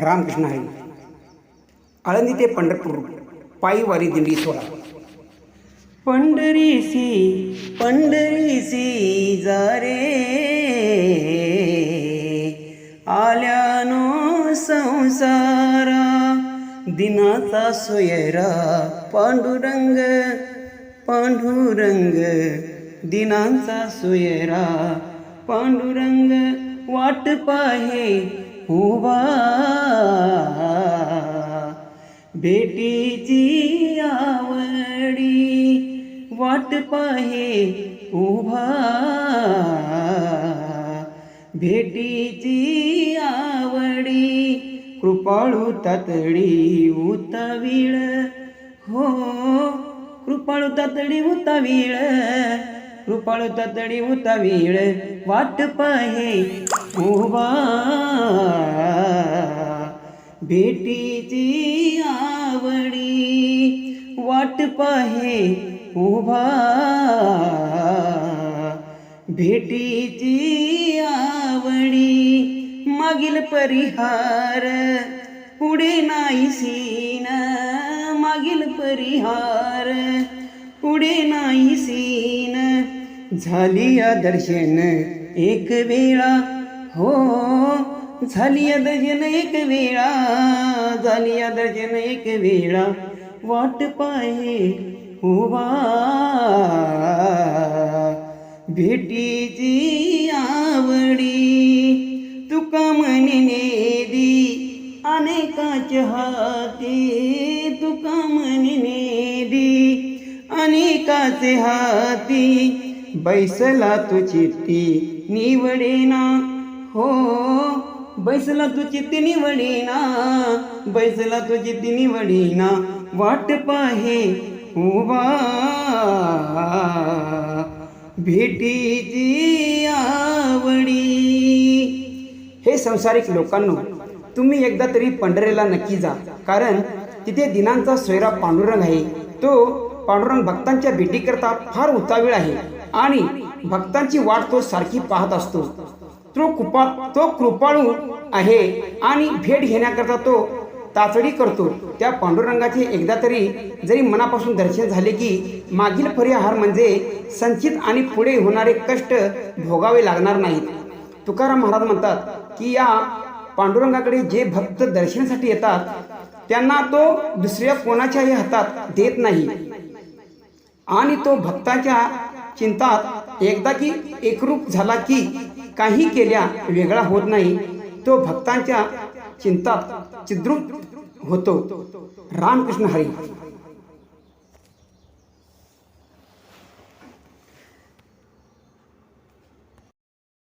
रामकृष्ण हरी आळंदी ते पंढरपूर पायी वारी दिंडी सोळा पंढरीसी पंढरीसी जा रे आल्यानो संसारा दिनाचा सोयरा पांडुरंग पांडुरंग दिनांचा सोयरा पांडुरंग वाट पाहे उभा भेटीची आवडी वाट पाहे उभा. भेटीची आवडी कृपाळू तातडी उतावीळ. हो कृपाळू तातडी उतावीळ. कृपाळू तातडी उतावीळ. वाट पाहे उभा. भेटीची आवडी वाट पाहे उभा. भेटीची आवडी मागील परिहार पुढे नाही सीन. मागील परिहार पुढे नाही सीन. झाली या दर्शन एक वेळा. हो झाली या एक वेळा झाली या एक वेळा. वाट पाहे उभा भेटीची आवडी तुका म्हणे दी अनेकाच्या हाती तुका म्हणे नेदी अनेकाचे हाती बैसला तू ती निवडेना. हो बैसला तुझी तिनी वडीना बैसला तुझी तिनी वडीना वाट पाहे उभा. भेटीची आवडी. हे संसारिक लोकांनो तुम्ही एकदा तरी पंढरेला नक्की जा कारण तिथे दिनांचा सोयरा पांडुरंग आहे. तो पांडुरंग भक्तांच्या भेटीकरता फार उतावीळ आहे आणि भक्तांची वाट तो सारखी पाहत असतो. तो कृपा तो कृपाळू आहे आणि भेट घेण्याकरता तो तातडी करतो. त्या पांडुरंगाचे एकदा तरी जरी मनापासून दर्शन झाले की मागील परिहार म्हणजे संचित आणि पुढे होणारे कष्ट भोगावे लागणार नाहीत. तुकाराम महाराज म्हणतात की या पांडुरंगाकडे जे भक्त दर्शनासाठी येतात त्यांना तो दुसऱ्या कोणाच्याही हातात देत नाही. आणि तो भक्ताच्या चिंतात. एकदा की एकरूप झाला की काही केल्या वेगळा होत नाही. तो भक्तांच्या चिंतात चिद्रूप होतो. रामकृष्ण हरी.